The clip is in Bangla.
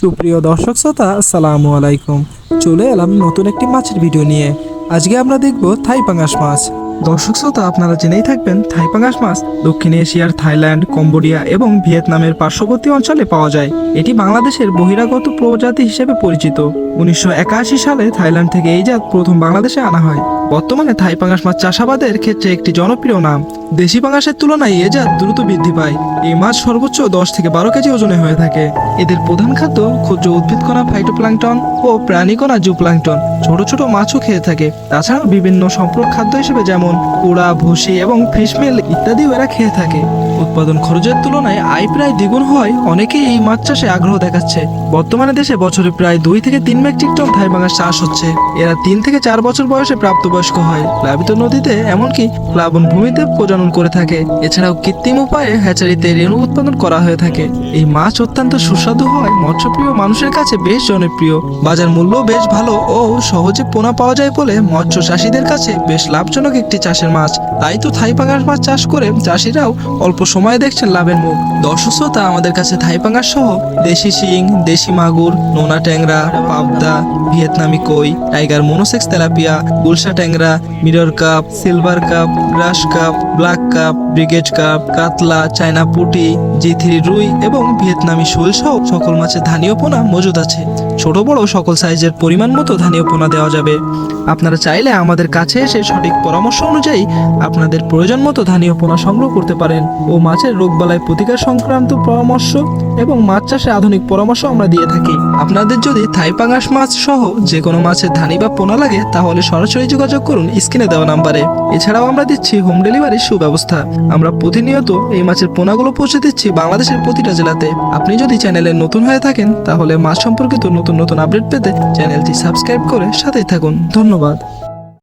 সুপ্রিয় দর্শক শ্রোতা, আসসালামু আলাইকুম। চলে এলাম নতুন একটি মাছের ভিডিও নিয়ে। আজকে আমরা দেখব থাই পাঙাশ মাছ। দর্শক শ্রোতা, আপনারা জেনেই থাকবেন থাইপাঙ্গাস মাছ দক্ষিণ এশিয়ার থাইল্যান্ড, কম্বোডিয়া এবং ভিয়েতনামের পার্শ্ববর্তী অঞ্চলে পাওয়া যায়। এটি বাংলাদেশের বহিরাগত প্রজাতি হিসেবে পরিচিত। উনিশশো একাশি সালে থাইল্যান্ড থেকে এই জাত প্রথম বাংলাদেশে আনা হয়। বর্তমানে থাইপাঙ্গাস মাছ চাষাবাদের ক্ষেত্রে একটি জনপ্রিয় নাম। দেশি পাঙ্গাসের তুলনায় এ জাত দ্রুত বৃদ্ধি পায়। এই মাছ সর্বোচ্চ দশ থেকে বারো কেজি ওজনে হয়ে থাকে। এদের প্রধান খাদ্য ক্ষুদ্র উদ্ভিদকণা ফাইটোপ্লাঙ্কটন ও প্রাণীকণা জুপ্লাঙ্কটন ছোট ছোট মাছও খেয়ে থাকে। তাছাড়াও বিভিন্ন সম্পদ খাদ্য হিসেবে যেমন কুড়া ভুসি এবং ফিশমেল ইত্যাদিও এরা খেয়ে থাকে। উৎপাদন খরচের তুলনায় আয় প্রায় দ্বিগুণ হওয়ায় অনেকেই এই মাছ চাষে আগ্রহ দেখাচ্ছে। বর্তমানে দেশে বছরে প্রায় দুই থেকে তিন মেট্রিক টন থাই বাঙার চাষ হচ্ছে। এরা তিন থেকে চার বছর বয়সে প্রাপ্তবয়স্ক হয়। প্লাবিত নদীতে, এমনকি প্লাবন ভূমিতে প্রজনন করে থাকে। এছাড়াও কৃত্রিম উপায়ে হ্যাচারিতে রেণু উৎপাদন করা হয়ে থাকে। এই মাছ অত্যন্ত সুস্বাদু হয়, মৎস্যপ্রিয় মানুষের কাছে বেশ জনপ্রিয়। বাজার মূল্য বেশ ভালো ও সহজে পোনা পাওয়া যায় বলে মৎস্য চাষীদের কাছে বেশ লাভজনক একটি চাষের মাছ। তাই তো থাই পাঙ্গাস মাছ চাষ করে চাষিরাও অল্প সময়ে দেখছেন লাভের মুখ। দর্শক শ্রোতা, আমাদের কাছে থাই পাঙ্গাস সহ দেশি শিং, দেশি মাগুর, নোনা ট্যাংরা, পাবদা, ভিয়েতনামি কই, টাইগার মোনোসেক্স তেলাপিয়া, গুলশা ট্যাংরা, mirror carp, silver carp, grass carp, black carp, brigade carp, কাতলা, চায়না পুটি, জি থ্রি রুই এবং ভিয়েতনামি শোল সহ সকল মাছের ধানীয় পোনা মজুদ আছে। ছোট বড় সকল সাইজের পরিমাণ মতো ধানীয় পোনা দেওয়া যাবে। আপনারা চাইলে আমাদের কাছে এসে সঠিক পরামর্শ অনুযায়ী আপনাদের প্রয়োজন মতো ধানীয় পোনা সংগ্রহ করতে পারেন ও মাছের রোগবালাই প্রতিকার সংক্রান্ত পরামর্শ এবং মাছ চাষে আধুনিক পরামর্শ আমরা দিয়ে থাকি। আপনাদের যদি থাই মাছ সহ যে কোনো মাছের ধানি বা পোনা লাগে, তাহলে সরাসরি যোগাযোগ করুন স্ক্রিনে দেওয়া নাম্বারে। এছাড়াও আমরা দিচ্ছি হোম ডেলিভারির সুব্যবস্থা। আমরা প্রতিনিয়ত এই মাছের পোনাগুলো পৌঁছে দিচ্ছি বাংলাদেশের প্রতিটা জেলাতে। আপনি যদি চ্যানেলে নতুন হয়ে থাকেন, তাহলে মাছ সম্পর্কিত নতুন নতুন আপডেট পেতে চ্যানেলটি সাবস্ক্রাইব করে সাথেই থাকুন। ধন্যবাদ।